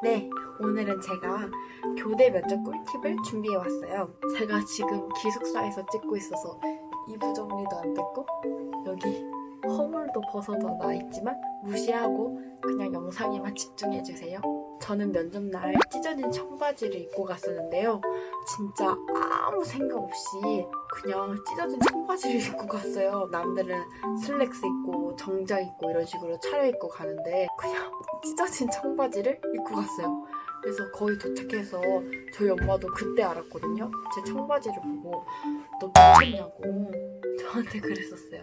네, 오늘은 제가 교대 면접 꿀팁을 준비해 왔어요. 제가 지금 기숙사에서 찍고 있어서 이부 정리도 안 됐고 여기 허물도 벗어져 나 있지만 무시하고 그냥 영상에만 집중해 주세요. 저는 면접 날 찢어진 청바지를 입고 갔었는데요. 진짜 아무 생각 없이 그냥 찢어진 청바지를 입고 갔어요. 남들은 슬랙스 입고 정장 입고 이런 식으로 차려입고 가는데 그냥 찢어진 청바지를 입고 갔어요. 그래서 거의 도착해서 저희 엄마도 그때 알았거든요. 제 청바지를 보고 너 미쳤냐고 저한테 그랬었어요.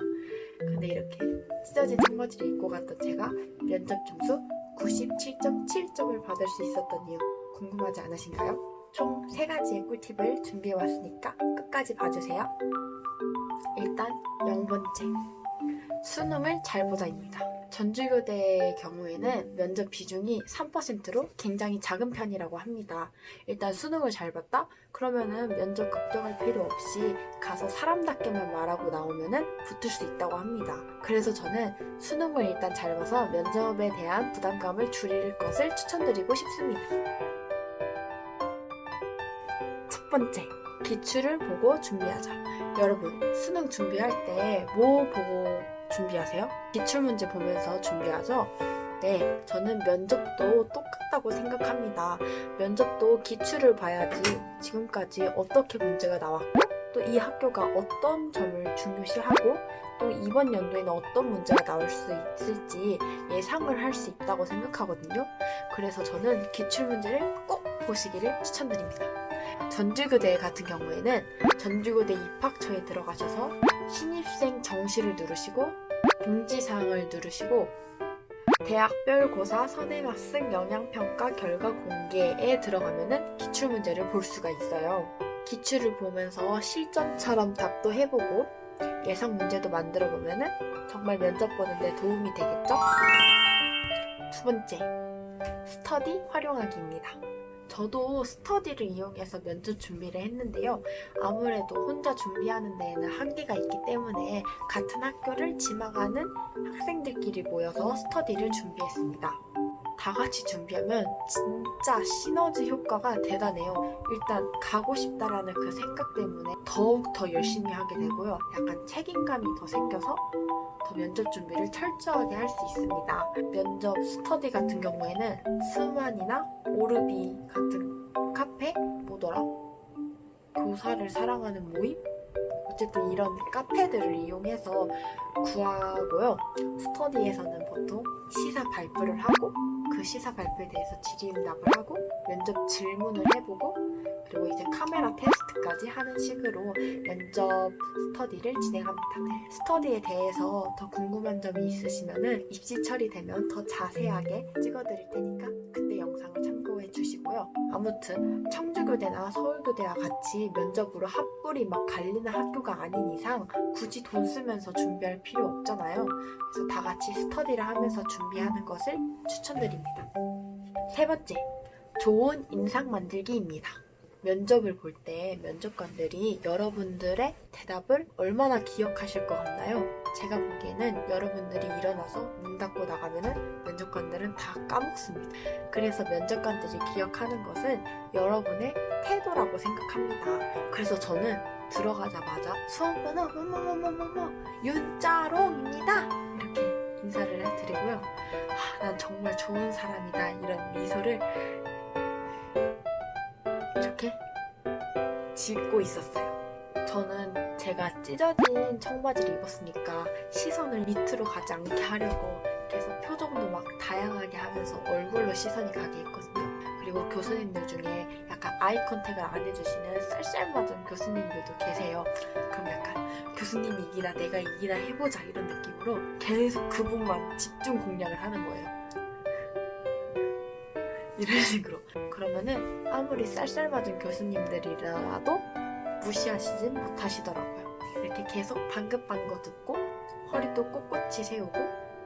근데 이렇게 찢어진 청바지를 입고 갔던 제가 면접 점수 97.7점을 받을 수 있었던 이유 궁금하지 않으신가요? 총 3가지의 꿀팁을 준비해 왔으니까 끝까지 봐주세요. 일단 0번째 수능을 잘 보자입니다. 전주교대의 경우에는 면접 비중이 3%로 굉장히 작은 편이라고 합니다. 일단 수능을 잘 봤다? 그러면은 면접 걱정할 필요 없이 가서 사람답게만 말하고 나오면은 붙을 수 있다고 합니다. 그래서 저는 수능을 일단 잘 봐서 면접에 대한 부담감을 줄일 것을 추천드리고 싶습니다. 첫 번째, 기출을 보고 준비하자. 여러분, 수능 준비할 때 뭐 보고 준비하세요? 기출 문제 보면서 준비하죠? 네, 저는 면접도 똑같다고 생각합니다. 면접도 기출을 봐야지 지금까지 어떻게 문제가 나왔고 또 이 학교가 어떤 점을 중요시하고 또 이번 연도에는 어떤 문제가 나올 수 있을지 예상을 할 수 있다고 생각하거든요. 그래서 저는 기출 문제를 꼭 보시기를 추천드립니다. 전주교대 같은 경우에는 전주교대 입학처에 들어가셔서 신입생 정시를 누르시고 공지사항을 누르시고 대학별 고사 선행학생 영양평가 결과 공개에 들어가면은 기출 문제를 볼 수가 있어요. 기출을 보면서 실전처럼 답도 해보고 예상 문제도 만들어 보면은 정말 면접 보는데 도움이 되겠죠? 두 번째, 스터디 활용하기입니다. 저도 스터디를 이용해서 면접 준비를 했는데요. 아무래도 혼자 준비하는 데에는 한계가 있기 때문에 같은 학교를 지망하는 학생들끼리 모여서 스터디를 준비했습니다. 다 같이 준비하면 진짜 시너지 효과가 대단해요. 일단 가고 싶다라는 그 생각 때문에 더욱 더 열심히 하게 되고요. 약간 책임감이 더 생겨서 더 면접 준비를 철저하게 할 수 있습니다. 면접 스터디 같은 경우에는 스만이나 오르비 같은 카페 뭐더라? 교사를 사랑하는 모임? 어쨌든 이런 카페들을 이용해서 구하고요. 스터디에서는 보통 시사 발표를 하고 그 시사 발표에 대해서 질의응답을 하고 면접 질문을 해보고 그리고 이제 카메라 테스트까지 하는 식으로 면접 스터디를 진행합니다. 스터디에 대해서 더 궁금한 점이 있으시면은 입시 처리되면 더 자세하게 찍어드릴 테니까 그때 아무튼 청주교대나 서울교대와 같이 면접으로 합불이 막 갈리는 학교가 아닌 이상 굳이 돈 쓰면서 준비할 필요 없잖아요. 그래서 다 같이 스터디를 하면서 준비하는 것을 추천드립니다. 세 번째, 좋은 인상 만들기입니다. 면접을 볼 때 면접관들이 여러분들의 대답을 얼마나 기억하실 것 같나요? 제가 보기에는 여러분들이 일어나서 문 닫고 나가면은 면접관들은 다 까먹습니다. 그래서 면접관들이 기억하는 것은 여러분의 태도라고 생각합니다. 그래서 저는 들어가자마자 수험 번호 뭐뭐뭐뭐뭐 윤자롱입니다. 이렇게 인사를 해드리고요. 아, 난 정말 좋은 사람이다 이런 미소를 이렇게 짓고 있었어요. 저는 제가 찢어진 청바지를 입었으니까 시선을 밑으로 가지 않게 하려고 계속 표정도 막 다양하게 하면서 얼굴로 시선이 가게 했거든요. 그리고 교수님들 중에 약간 아이 컨택을 안 해주시는 쌀쌀맞은 교수님들도 계세요. 그럼 약간 교수님이 이기나 내가 이기나 해보자 이런 느낌으로 계속 그분만 집중 공략을 하는 거예요. 이런 식으로. 그러면은 아무리 쌀쌀맞은 교수님들이라도 무시하시진 못하시더라고요. 이렇게 계속 방긋방긋 듣고 허리도 꼿꼿이 세우고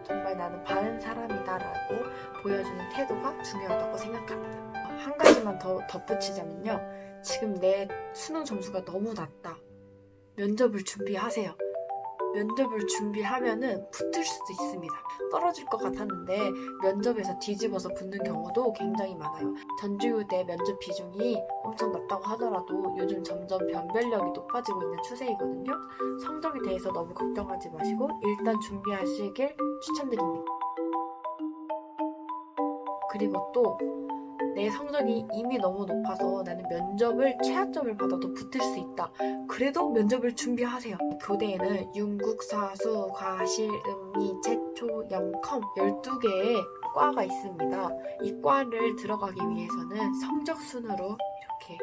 정말 나는 바른 사람이다라고 보여주는 태도가 중요하다고 생각합니다. 한 가지만 더 덧붙이자면요. 지금 내 수능 점수가 너무 낮다. 면접을 준비하세요. 면접을 준비하면은 붙을 수도 있습니다. 떨어질 것 같았는데 면접에서 뒤집어서 붙는 경우도 굉장히 많아요. 전주의대 면접 비중이 엄청 낮다고 하더라도 요즘 점점 변별력이 높아지고 있는 추세이거든요. 성적에 대해서 너무 걱정하지 마시고 일단 준비하시길 추천드립니다. 그리고 또 내 성적이 이미 너무 높아서 나는 면접을 최하점을 받아도 붙을 수 있다. 그래도 면접을 준비하세요. 교대에는 윤국, 사수, 과실, 음리, 채초, 영컴 12개의 과가 있습니다. 이 과를 들어가기 위해서는 성적 순으로 이렇게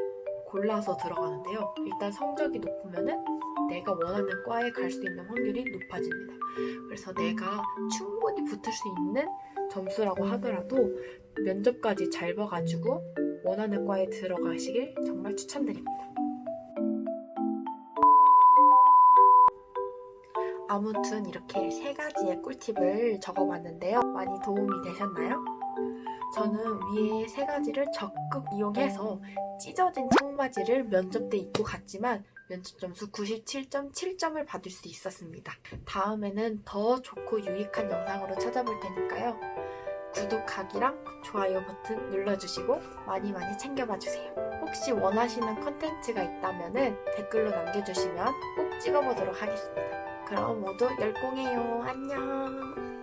골라서 들어가는데요. 일단 성적이 높으면은 내가 원하는 과에 갈 수 있는 확률이 높아집니다. 그래서 내가 충분히 붙을 수 있는 점수라고 하더라도 면접까지 잘 봐가지고 원하는 과에 들어가시길 정말 추천드립니다. 아무튼 이렇게 세 가지의 꿀팁을 적어봤는데요. 많이 도움이 되셨나요? 저는 위에 세 가지를 적극 이용해서 찢어진 청바지를 면접 때 입고 갔지만 면접 점수 97.7점을 받을 수 있었습니다. 다음에는 더 좋고 유익한 영상으로 찾아볼 테니까요. 구독하기랑 좋아요 버튼 눌러주시고 많이 많이 챙겨봐 주세요. 혹시 원하시는 컨텐츠가 있다면 댓글로 남겨주시면 꼭 찍어보도록 하겠습니다. 그럼 모두 열공해요. 안녕.